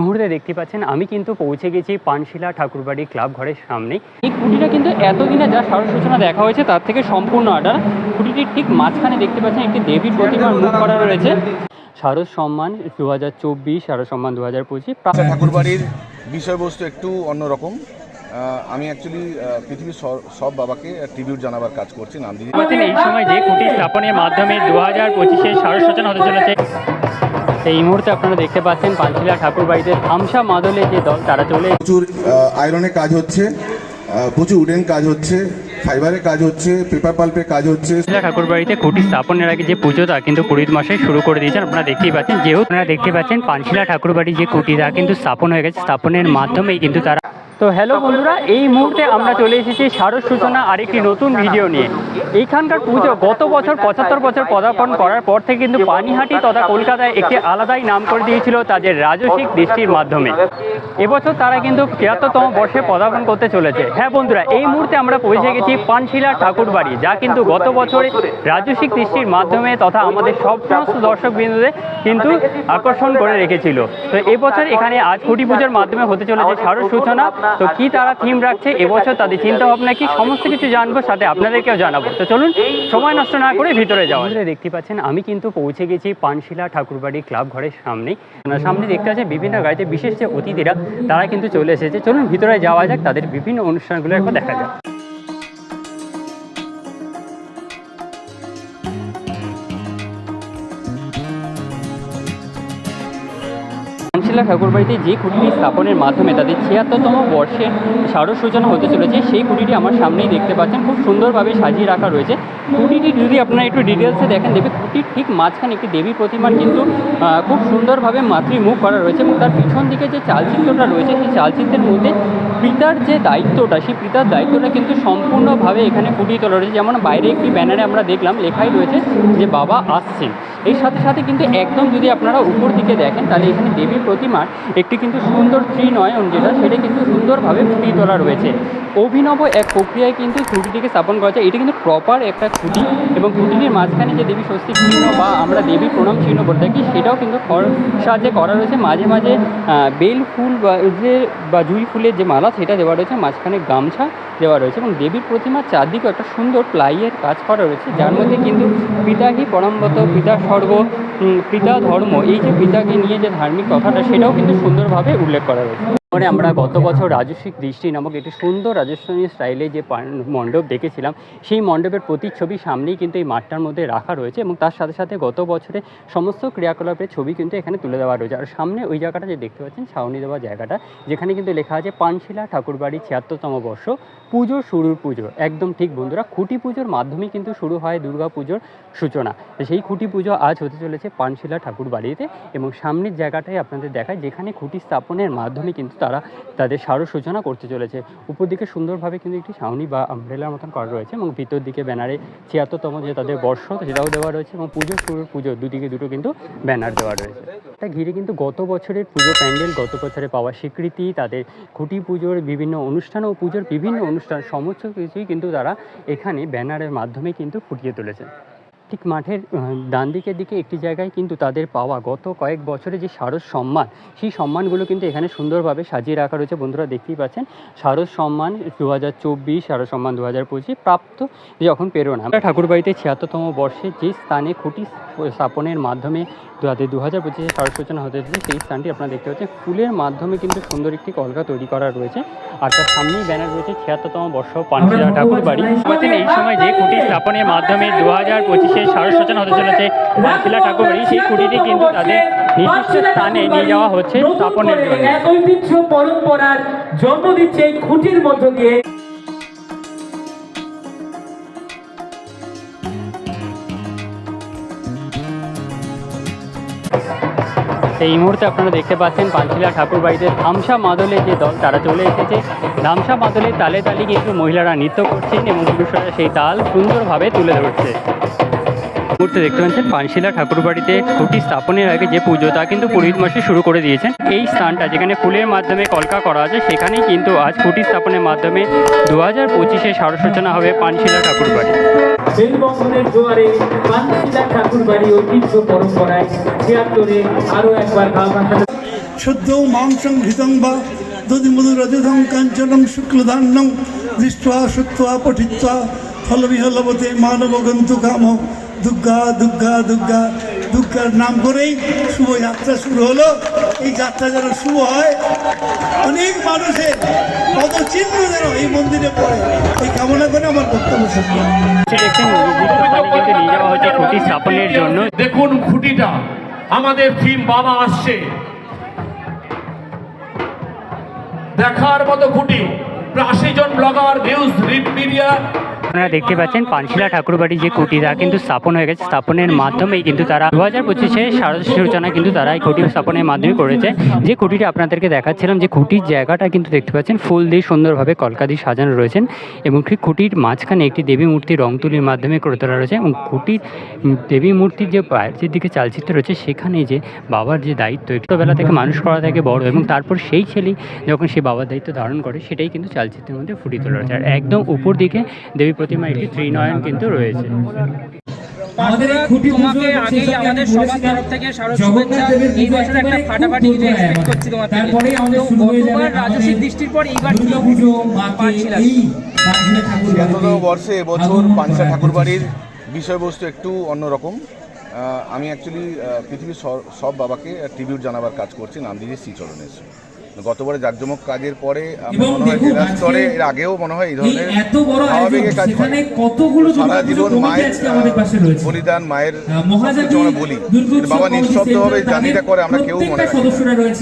মুহূর্তে দেখতে পাচ্ছেন আমি কিন্তু পৌঁছে গেছি পানশিলা ঠাকুরবাড়ি ক্লাব ঘরের সামনে এই কুটিটা কিন্তু এতদিনে যা সারস সূচনা দেখা হয়েছে তার থেকে সম্পূর্ণ আলাদা কুটিটির ঠিক মাঝখানে দেখতে পাচ্ছেন একটি দেবীর প্রতিমার মুখ করা রয়েছে। শারদ সম্মান দু হাজার চব্বিশ শারদ সম্মান দু হাজার পঁচিশ ঠাকুরবাড়ির বিষয়বস্তু একটু অন্যরকম। আমি অ্যাকচুয়ালি পৃথিবীর সব বাবাকে ট্রিবিউট জানাবার কাজ করছি নাম দিয়ে। এই সময় যে খুঁটি স্থাপনের মাধ্যমে দু হাজার পঁচিশে শারদ সূচনা হতে চলেছে। এই মুহূর্তে আপনারা দেখতে পাচ্ছেন পাঞ্চিলা ঠাকুর বাড়িতে থামসা মাদলে যে দল, তারা চলে প্রচুর আয়রনের কাজ হচ্ছে প্রচুর উডেন কাজ হচ্ছে। ফাইবারের কাজ হচ্ছে, পেপার পাল্পের কাজ হচ্ছে। পাঁচশিলা ঠাকুরবাড়িতে খুঁটি স্থাপনের আগে যে পুজোটা কিন্তু পুরোহিত মাসে শুরু করে দিয়েছেন, আপনারা দেখতেই পাচ্ছেন, যেহেতু আপনারা দেখতে পাচ্ছেন পাঁচশিলা ঠাকুরবাড়ি যে খুঁটিটা কিন্তু স্থাপন হয়ে গেছে, স্থাপনের মাধ্যমেই কিন্তু তারা তো হ্যালো বন্ধুরা, এই মুহূর্তে আমরা চলে এসেছি শারদ সূচনা আরেকটি নতুন ভিডিও নিয়ে। এইখানকার পুজো গত বছর পঁচাত্তর বছর পদার্পণ করার পর থেকে কিন্তু পানিহাটি তথা কলকাতায় একটি আলাদাই নাম করে দিয়েছিল তাদের রাজসিক দৃষ্টির মাধ্যমে। এবছর তারা কিন্তু তিয়াত্তরতম বর্ষে পদার্পণ করতে চলেছে। হ্যাঁ বন্ধুরা, এই মুহূর্তে আমরা পৌঁছে গেছি পানশিলা ঠাকুর বাড়ি যা কিন্তু গত বছরে রাজসিক দৃষ্টির মাধ্যমে তথা আমাদের সব সমস্ত দর্শক বিন্দুদের কিন্তু আকর্ষণ করে রেখেছিল। তো এবছর এখানে আজ খুঁটি পুজোর মাধ্যমে হতে চলেছে শারদ সূচনা। তো কি তারা থিম রাখছে, এবছর তাদের চিন্তা ভাবনা কি, সমস্ত কিছু জানব, সাথে আপনাদেরকেও জানাব। তো চলুন, সময় নষ্ট না করে ভিতরে যাওয়া দেখতে পাচ্ছেন, আমি কিন্তু পৌঁছে গেছি পানশিলা ঠাকুরবাড়ি ক্লাব ঘরের সামনে সামনে দেখতে পাচ্ছেন বিভিন্ন গাড়িতে বিশেষ যে অতিথিরা, তারা কিন্তু চলে এসেছে। চলুন ভিতরে যাওয়া যাক, তাদের বিভিন্ন অনুষ্ঠানগুলো একবার দেখা যাক। পানশিলা ঠাকুরবাড়িতে যে খুঁটিটি স্থাপনের মাধ্যমে তাদের ছিয়াত্তরতম বর্ষের শারদ সূচনা হতে চলেছে, সেই খুঁটিটি আমার সামনেই দেখতে পাচ্ছেন। খুব সুন্দরভাবে সাজিয়ে রাখা রয়েছে। খুঁটিটি যদি আপনারা একটু ডিটেলসে দেখেন দেবে খুঁটির ঠিক মাঝখানে একটি দেবী প্রতিমার কিন্তু খুব সুন্দরভাবে মাতৃমুখ করা রয়েছে এবং তার পিছন দিকে যে চালচিত্রটা রয়েছে, সেই চালচিত্রের মধ্যে পিতার যে দায়িত্বটা, সেই পিতার দায়িত্বটা কিন্তু সম্পূর্ণভাবে এখানে ফুটিয়ে তোলা রয়েছে। যেমন বাইরে একটি ব্যানারে আমরা দেখলাম, লেখাই রয়েছে যে বাবা আসছেন। এর সাথে সাথে কিন্তু একদম যদি আপনারা উপর দিকে দেখেন, তাহলে এখানে দেবী প্রতিমার একটি কিন্তু সুন্দর ত্রিনয়ন যেটা, সেটা কিন্তু সুন্দরভাবে ফুটিয়ে তোলা রয়েছে। অভিনব এক প্রক্রিয়ায় কিন্তু খুঁটিটিকে স্থাপন করা যায় এটি কিন্তু প্রপার একটা খুঁটি এবং খুঁটিটির মাঝখানে যে দেবী স্বস্তি চিহ্ন বা আমরা দেবী প্রণাম চিহ্ন বলে থাকি, সেটাও কিন্তু খড় সাহায্যে করা রয়েছে। মাঝে মাঝে বেল ফুল বা যে, বা জুঁই ফুলের যে মালা, সেটা দেওয়া রয়েছে। মাঝখানে গামছা দেওয়া রয়েছে এবং দেবীর প্রতিমার চারদিকে একটা সুন্দর প্লাইয়ের কাজ করা রয়েছে। যার মধ্যে কিন্তু পিতাহি পরমবত, পিতা और वो পিতা ধর্ম, এই যে পিতাকে নিয়ে যে ধার্মিক কথাটা, সেটাও কিন্তু সুন্দরভাবে উল্লেখ করা রয়েছে। পরে আমরা গত বছর রাজস্বিক দৃষ্টি নামক একটি সুন্দর রাজস্থানী স্টাইলে যে মণ্ডপ দেখেছিলাম, সেই মণ্ডপের প্রতিচ্ছবি সামনেই কিন্তু এই মাঠটার মধ্যে রাখা রয়েছে এবং তার সাথে সাথে গত বছরে সমস্ত ক্রিয়াকলাপের ছবি কিন্তু এখানে তুলে দেওয়া রয়েছে। আর সামনে ওই জায়গাটা যে দেখতে পাচ্ছেন, ছাউনি দেওয়া জায়গাটা, যেখানে কিন্তু লেখা আছে, পানশিলা ঠাকুরবাড়ি ছিয়াত্তরতম বর্ষ, পুজো শুরুর পুজো। একদম ঠিক বন্ধুরা, খুঁটি পুজোর মাধ্যমেই কিন্তু শুরু হয় দুর্গা পুজোর সূচনা। সেই খুঁটি পুজো আজ হতে চলেছে পানশিলা ঠাকুর বাড়িতে এবং সামনের জায়গাটাই আপনাদের দেখায়, যেখানে খুঁটি স্থাপনের মাধ্যমে কিন্তু তারা তাদের সারো সূচনা করতে চলেছে। উপর দিকে সুন্দরভাবে কিন্তু একটি ছাউনি বা আমব্রেলার মতন করা রয়েছে এবং ভিতর দিকে ব্যানারে ছিয়াত্তরতম যে তাদের বর্ষ, সেটাও দেওয়া রয়েছে এবং পুজো শুরুর পুজো দুদিকে দুটো কিন্তু ব্যানার দেওয়া রয়েছে। এটা ঘিরে কিন্তু গত বছরের পুজো প্যান্ডেল, গত বছরে পাওয়া স্বীকৃতি, তাদের খুঁটি পুজোর বিভিন্ন অনুষ্ঠান ও পুজোর বিভিন্ন অনুষ্ঠান, সমস্ত কিছুই কিন্তু তারা এখানে ব্যানারের মাধ্যমে কিন্তু ফুটিয়ে তুলেছে। ঠিক মাঠের ডান দিকের দিকে একটি জায়গায় কিন্তু তাদের পাওয়া গত কয়েক বছরে যে সারস সম্মান, সেই সম্মানগুলো কিন্তু এখানে সুন্দরভাবে সাজিয়ে রাখা রয়েছে। বন্ধুরা দেখতেই পাচ্ছেন, সারস সম্মান দু হাজার চব্বিশ, সারস সম্মান দু হাজার পঁচিশ প্রাপ্ত যখন প্রেরণা। ঠাকুরবাড়িতে ছিয়াত্তরতম বর্ষে যে স্থানে খুঁটি স্থাপনের মাধ্যমে তাদের দু হাজার পঁচিশে শারদ সূচনা হতে চলেছে সেই স্থানটি আপনারা দেখতে পাচ্ছেন। ফুলের মাধ্যমে কিন্তু সুন্দর একটি কলকা তৈরি করা রয়েছে। আর তার সামনেই ব্যানার রয়েছে ছিয়াত্তরতম বর্ষ পাঞ্চিলা ঠাকুর বাড়ি। এই সময় যে খুঁটি স্থাপনের মাধ্যমে দু হাজার পঁচিশে শারদ সূচনা হতে চলেছে পাঞ্চিলা ঠাকুর বাড়ি সেই খুঁটিটি কিন্তু তাদের নির্দিষ্ট স্থানে নিয়ে যাওয়া হচ্ছে স্থাপনের জন্য। ঐতিহ্য পরম্পরার জন্ম দিচ্ছে এই খুঁটির মধ্য দিয়ে। এই মুহূর্তে আপনারা দেখতে পাচ্ছেন পাঞ্চিলা ঠাকুর বাড়িতে ধামসা মাদলে যে দল, তারা চলে এসেছে। ধামসা মাদলের তালে তালে কিন্তু মহিলারা নৃত্য করছেন এবং পুরুষরা সেই তাল সুন্দরভাবে তুলে ধরছে। মুহূর্তে দেখতে পাচ্ছেন পানশিলা ঠাকুর বাড়িতে খুঁটি স্থাপনের আগে যে পুজো তা কিন্তু পুরোহিত মাসে শুরু করে দিয়েছেন। এই স্থানটা যেখানে ফুলের মাধ্যমে কলকা করা আছে সেখানেই কিন্তু আজ খুঁটি স্থাপনের মাধ্যমে দু হাজার পঁচিশে সারসূচনা হবে পানশিলা ঠাকুর বাড়ি সেই বন্ধনের পানশিলা ঠাকুর ঐতিহ্য আরও একবার কাঞ্চনং কাম। দুর্গা দুর্গা দুর্গা দুর্গার নাম করেই শুভ যাত্রা শুরু হলো। এই যাত্রা যেন শুভ হয়, অনেক মানুষের পদচিহ্ন যেন এই মন্দিরে পড়ে। এই কামনা করে আমার বক্তব্য খুঁটি জন্য দেখুন খুঁটিটা, আমাদের থিম বাবা আসছে। দেখার মতো খুঁটি আশি জন ব্লগার নিউজ রিপ মিডিয়া আপনারা দেখতে পাচ্ছেন পানশিলা ঠাকুরবাড়ির যে খুঁটি, তা কিন্তু স্থাপন হয়ে গেছে। স্থাপনের মাধ্যমেই কিন্তু তারা দু হাজার পঁচিশে সূচনা কিন্তু তারা এই খুঁটি স্থাপনের মাধ্যমে করেছে। যে খুঁটিটা আপনাদেরকে দেখাচ্ছিলাম, যে খুঁটির জায়গাটা কিন্তু দেখতে পাচ্ছেন, ফুল দিয়ে সুন্দরভাবে কলকা দিয়ে সাজানো রয়েছেন এবং ঠিক খুঁটির মাঝখানে একটি দেবী মূর্তি রং তুলির মাধ্যমে করে তোলা রয়েছে এবং খুঁটির দেবী মূর্তির যে যে দিকে চালচিত্র রয়েছে, সেখানে যে বাবার যে দায়িত্ব, ছোটোবেলা থেকে মানুষ করা থেকে বড় এবং তারপর সেই ছেলেই যখন সে বাবার দায়িত্ব ধারণ করে, সেটাই কিন্তু চালচিত্রের মধ্যে ফুটিয়ে তোলা রয়েছে। আর একদম উপর দিকে দেবী প্রতিমা একটি ত্রিনয়ন কিন্তু রয়েছে। আমাদের তোমাকে আগেই আমাদের সবার তরফ থেকে শারদ শুভেচ্ছা এই বছর একটা ফাটাফাটি কিছু এক্সপেক্ট করছি তোমার থেকে তো শুরু হয়ে যাবে গতবার রাজস্বীর দৃষ্টির পর এইবার কি দুর্গাপুজো মাকে পাচ্ছিলাম এই পাঁচদিনের ঠাকুর ছিয়াত্তরতম বর্ষে এবছর পাঞ্চা ঠাকুরবাড়ির বিষয়বস্তু একটু অন্যরকম। আমি অ্যাকচুয়ালি পৃথিবীর সব বাবাকে ট্রিবিউট জানাবার কাজ করছি নাম দিয়েছি শ্রীচরণের গতবারে জাকজমক কাজের পরে আমার মনে হয় দেখুন জেলা স্তরে এর আগেও মনে হয় এই ধরনের স্বাভাবিক কাজ করে। কতগুলো সারা জীবন মায়ের বলিদান মায়ের আমরা বলি বাবা নিঃশব্দভাবে সেন্টার জার্নিটা করে আমরা কেউ মনে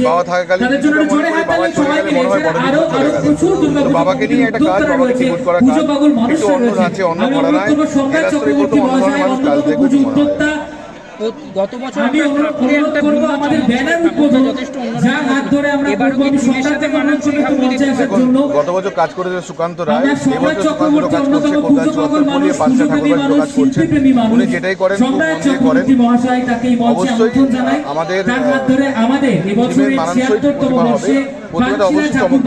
বাবা থাকাকালীন করি, বাবা চলে গেলে মনে হয় বড় চলে গেল। বাবাকে নিয়ে একটা কাজ, বাবাকে রয়েছে, করা কাজ, একটু অন্য। ধাঁচে, অন্য ঘরানায়, অনুরোধ জেলা স্তরে প্রথম অন্য ধরনের কাজ পুজো মনে হয়। গত বছর আমি আমরা অনুরোধ ঠাকুরে অনুরোধ একটা আমাদের ব্যানার উদ্বোধন যথেষ্ট যার হাত ধরে আমরা এবারও করব কি আমি থিমের সম্রাটকে সাথে মানান মানানসই মঞ্চে আসার জন্য। গত বছর কাজ করেছে সুকান্ত রায় এবছর সুকান্ত কাজ করছে পাঁচটা কাজ উনি যেটাই করেন করেন। মহাশয় তাকে এই মঞ্চে অবশ্যই আমন্ত্রণ জানাই। আমাদের, তার হাত ধরে আমাদের এবছরের টিমের মানানসই 76তম হবে। বর্ষে অবশ্যই চমক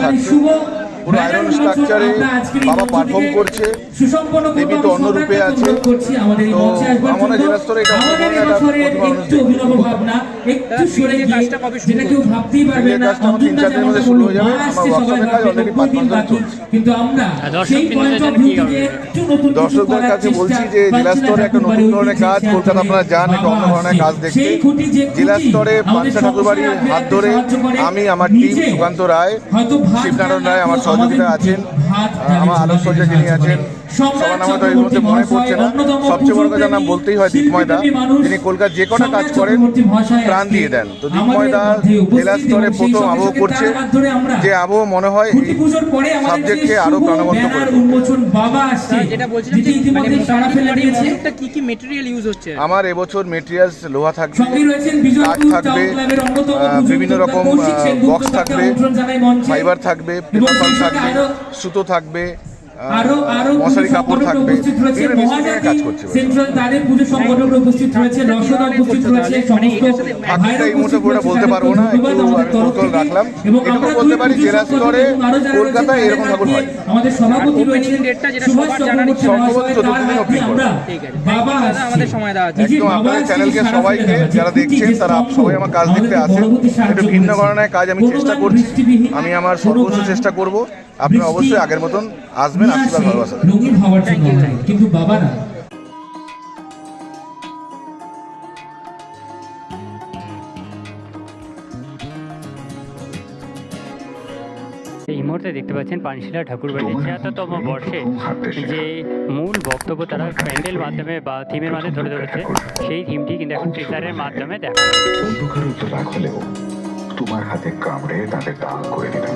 পুরো আয়রন স্ট্রাকচারে বাবা পারফর্ম করছে। সুসম্পন্ন দেবী তো অন্য রূপে আছে। আমাদের তো মঞ্চে আমার জন্য। জেলা স্তরে এটা হয়ে দর্শকদের কাছে বলছি যে জেলা স্তরে একটা নতুন ধরনের কাজ কলকাতা আপনারা যান একটা অন্য ধরনের কাজ। দেখতে জেলা স্তরে পাঁচটা ঠাকুরবাড়ির হাত ধরে আমি আমার টিম সুকান্ত রায় শিবনারায়ণ রায় আমার সহযোগিতা আছেন আমার আলোকসজ্জা যিনি আছেন সবার নাম মনে পড়ছে না। সবচেয়ে বড় কথা নাম বলতেই হয় দীপময়দা তিনি কলকাতা যে কটা কাজ করেন প্রাণ দিয়ে দেন। তো দীপময়দা জেলা স্তরে প্রথম আবহ করছে যে আবহ মনে হয় খুঁটি পুজোর পরে আমাদের যে সাবজেক্টকে আরও শুভ প্রাণবন্ত করে মানে ইতিমধ্যে সারা ফেলে মোটামুটি দিয়েছে। মণ্ডপটা কি কি মেটেরিয়াল ইউজ হচ্ছে? আমার এবছর মেটেরিয়ালস লোহা থাকবে কাঠ থাকবে বিভিন্ন রকম বক্স থাকবে। ফাইবার থাকবে পেপার থাকবে সুতো থাকবে আরও আরও মশারি কাপড় থাকবে। উপস্থিত রয়েছে মহাজাতি কাজ করছে এবার। সেন্ট্রাল তাদের পুজো সংগঠক উপস্থিত রয়েছে রসদা উপস্থিত রয়েছে সমস্ত বাকিটা এই মুহূর্তে পুরোটা বলতে পারব না একটু আমি রাখলাম। এবং আমরা বলতে পারি জেলা স্তরে এরকম ঠাকুর হয়। আমাদের সভাপতি সুভাষ চক্রবর্তী সম্ভবত আমরা বাবা আমাদের সময় দেওয়া আছে। একদম চ্যানেলকে সবাইকে যারা দেখছেন তারা সবাই আমার কাজ দেখতে আসেন। একটু ভিন্ন। ধরনের কাজ আমি চেষ্টা করছি। আমি আমার সর্বোচ্চ চেষ্টা করব আপনারা বৃষ্টি অবশ্যই আগের মতন আসবেন আশীর্বাদ ভালোবাসা দেবেন। রঙিন হওয়ার জন্য কিন্তু বাবারা এই মুহূর্তে দেখতে পাচ্ছেন পানশিলা ঠাকুরবাড়ির ছিয়াত্তরতম বর্ষে যে মূল বক্তব্য তারা প্যান্ডেল মাধ্যমে বা থিমের মাধ্যমে ধরে ধরেছে সেই থিমটি কিন্তু এখন টিজারের মাধ্যমে দেখা যাচ্ছে। অন্ধকার রাগ হলেও তোমার হাতে কামড়ে তাদের দাগ করে দিলাম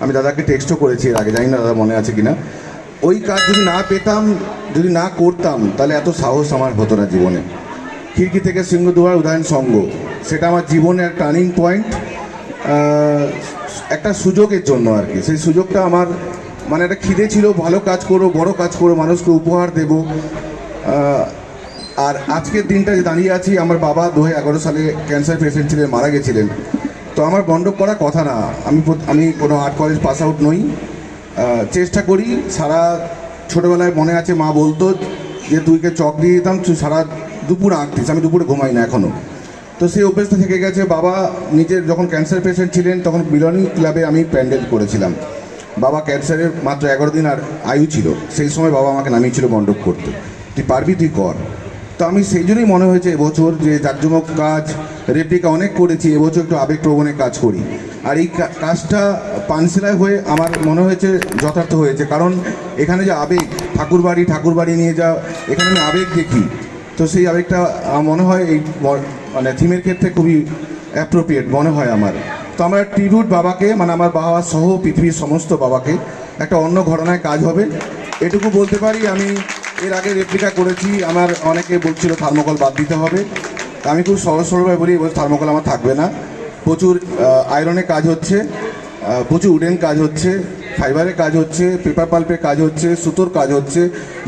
আমি দাদাকে টেক্সটও করেছি এর আগে, জানি না দাদা মনে আছে কিনা। ওই কাজ যদি না পেতাম, যদি না করতাম, তাহলে এত সাহস আমার হতো না জীবনে। খিড়কি থেকে সিংহদুয়ার উদাহরণ সঙ্গ। সেটা আমার জীবনে জীবনের টার্নিং পয়েন্ট একটা সুযোগের জন্য আর কি। সেই সুযোগটা আমার মানে একটা খিদে ছিল, ভালো কাজ করো বড় কাজ করো মানুষকে উপহার দেব। আর আজকের দিনটা যে দাঁড়িয়ে আছি, আমার বাবা দু সালে ক্যান্সার পেশেন্ট ছিলেন, মারা গেছিলেন। তো আমার বন্ধক করা কথা না। আমি আমি কোনো আর্ট কলেজ পাস আউট নই। চেষ্টা করি, সারা ছোটোবেলায় মনে আছে মা বলতো যে, তুইকে চক দিয়ে দিতাম তুই সারা দুপুর আঁকতিস। আমি দুপুরে ঘুমাই না এখনও তো সেই অভ্যেসটা থেকে গেছে। বাবা নিজের যখন ক্যান্সার পেশেন্ট ছিলেন, তখন মিলনী ক্লাবে আমি প্যান্ডেল করেছিলাম। বাবা ক্যান্সারের মাত্র এগারো দিন আর আয়ু ছিল। সেই সময় বাবা আমাকে নামিয়েছিল মণ্ডপ করতে। তুই পারবি, তুই কর। তো আমি সেই জন্যই মনে হয়েছে এবছর যে জাকজমক কাজ রেপ্লিকা অনেক করেছি, এবছর একটু আবেগপ্রবণে কাজ করি। আর এই কাজটা পানশিলায় হয়ে আমার মনে হয়েছে যথার্থ হয়েছে। কারণ এখানে যে আবেগ, ঠাকুরবাড়ি ঠাকুরবাড়ি নিয়ে যা, এখানে আমি আবেগ দেখি। তো সেই আবেগটা মনে হয় এই মানে থিমের ক্ষেত্রে খুবই অ্যাপ্রোপ্রিয়েট মনে হয় আমার। তো আমরা ট্রিবিউট বাবাকে মানে আমার বাবা সহ পৃথিবীর সমস্ত বাবাকে, একটা অন্য ঘটনায় কাজ হবে। এটুকু বলতে পারি আমি এর আগে রেপ্লিকা করেছি, আমার অনেকে বলছিল থার্মোকল বাদ দিতে হবে। আমি খুব সহজ সরলভাবে বলি এবার থার্মোকল আমার থাকবে না। প্রচুর আয়রনে কাজ হচ্ছে প্রচুর উডেন কাজ হচ্ছে, ফাইবারের কাজ হচ্ছে, পেপার পাল্পের কাজ হচ্ছে, সুতোর কাজ হচ্ছে।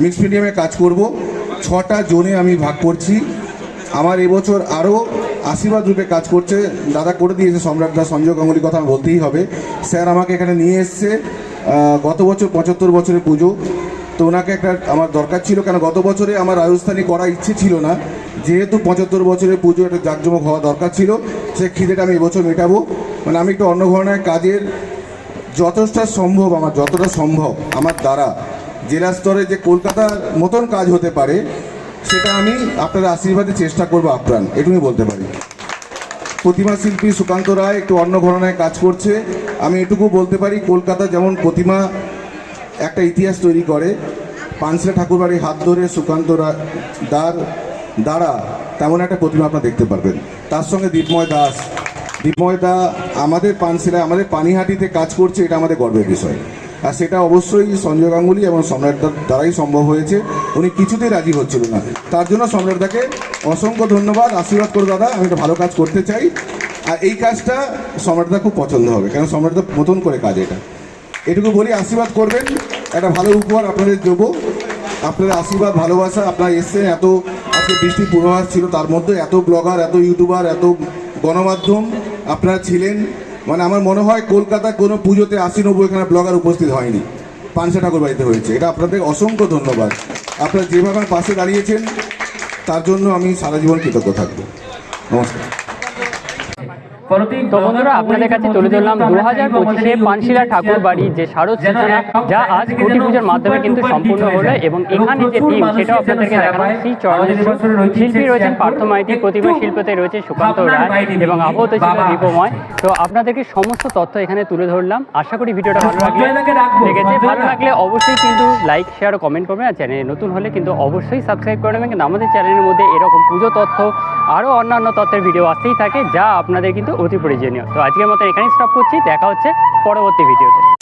মিক্স মিডিয়ামে কাজ করব। ছটা জোনে আমি ভাগ করছি। আমার এবছর আরও আশীর্বাদ রূপে কাজ করছে। দাদা করে দিয়েছে সম্রাট দা সঞ্জয় গাঙ্গুলির কথা বলতেই হবে। স্যার আমাকে এখানে নিয়ে এসছে গত বছর পঁচাত্তর বছরের পুজো। তো ওনাকে একটা আমার দরকার ছিল কেন গত বছরে আমার রাজস্থানী করার ইচ্ছে ছিল না। যেহেতু পঁচাত্তর বছরের পুজো একটা জাঁকজমক হওয়া দরকার ছিল, সে খিদেটা আমি এবছর মেটাবো। মানে আমি একটু অন্য ধরনের কাজের যতটা সম্ভব, আমার যতটা সম্ভব, আমার দ্বারা। জেলা স্তরে যে কলকাতার মতন কাজ হতে পারে, সেটা আমি আপনার আশীর্বাদে চেষ্টা করব আপ্রাণ, এটুকুই বলতে পারি। প্রতিমা শিল্পী সুকান্ত রায় একটু অন্য ঘটনায় কাজ করছে। আমি এটুকু বলতে পারি, কলকাতা যেমন প্রতিমা একটা ইতিহাস তৈরি করে। পানসিলা ঠাকুরবাড়ির হাত ধরে সুকান্ত দার দ্বারা তেমন একটা প্রতিমা আপনারা দেখতে পারবেন। তার সঙ্গে দীপময় দাস। দীপময় দা আমাদের পানশিলায় আমাদের পানিহাটিতে কাজ করছে, এটা আমাদের গর্বের বিষয়। আর সেটা অবশ্যই সঞ্জয় গাঙ্গুলি এবং সম্রাট দ্বারাই সম্ভব হয়েছে। উনি কিছুতেই রাজি হচ্ছিল না। তার জন্য সম্রাট দাকে অসংখ্য ধন্যবাদ, আশীর্বাদ করে দাদা, আমি একটা ভালো কাজ করতে চাই। আর এই কাজটা সম্রাটদা খুব পছন্দ হবে কারণ সম্রাটদা মতন করে কাজ এটা। এটুকু বলি, আশীর্বাদ করবেন। একটা ভালো উপহার আপনাদের দেবো। আপনাদের আশীর্বাদ, ভালোবাসা, আপনারা এসছেন, এত আজকে বৃষ্টির পূর্বাভাস ছিল, তার মধ্যে এত ব্লগার, এত ইউটিউবার, এত গণমাধ্যম আপনারা ছিলেন। মানে আমার মনে হয় কলকাতার কোনো পুজোতে আশি নব্বই এখানে ব্লগার উপস্থিত হয়নি। পানসা ঠাকুর বাড়িতে হয়েছে। এটা আপনাদের অসংখ্য ধন্যবাদ। আপনারা যেভাবে পাশে দাঁড়িয়েছেন, তার জন্য আমি সারা জীবন কৃতজ্ঞ থাকব। নমস্কার। তো বন্ধুরা আপনাদের কাছে তুলে ধরলাম দু হাজার পঁচিশে পানশিলা ঠাকুর বাড়ি যে শারদ সূচনা যা আজ কোটি পুজোর মাধ্যমে কিন্তু সম্পূর্ণ হলো এবং এখানে যে সেটাও আপনাদেরকে দেখানো শ্রী চরণেশ্বর শিল্পী রয়েছেন পার্থ মাইতি প্রতিমা শিল্পতে রয়েছে সুকান্ত রায় এবং আবহত ছিল দীপময়। তো আপনাদেরকে সমস্ত তথ্য এখানে তুলে ধরলাম আশা করি ভিডিওটা ভালো লাগলে লেগেছে ভালো লাগলে অবশ্যই কিন্তু লাইক শেয়ার ও কমেন্ট করবেন আর চ্যানেলে নতুন হলে কিন্তু অবশ্যই সাবস্ক্রাইব করে নেবেন। কিন্তু আমাদের চ্যানেলের মধ্যে এরকম পুজো তথ্য আরও অন্যান্য তথ্যের ভিডিও আসতেই থাকে যা আপনাদের কিন্তু অতি প্রয়োজনীয়। তো আজকের মতো এখানেই স্টপ করছি। দেখা হচ্ছে পরবর্তী ভিডিওতে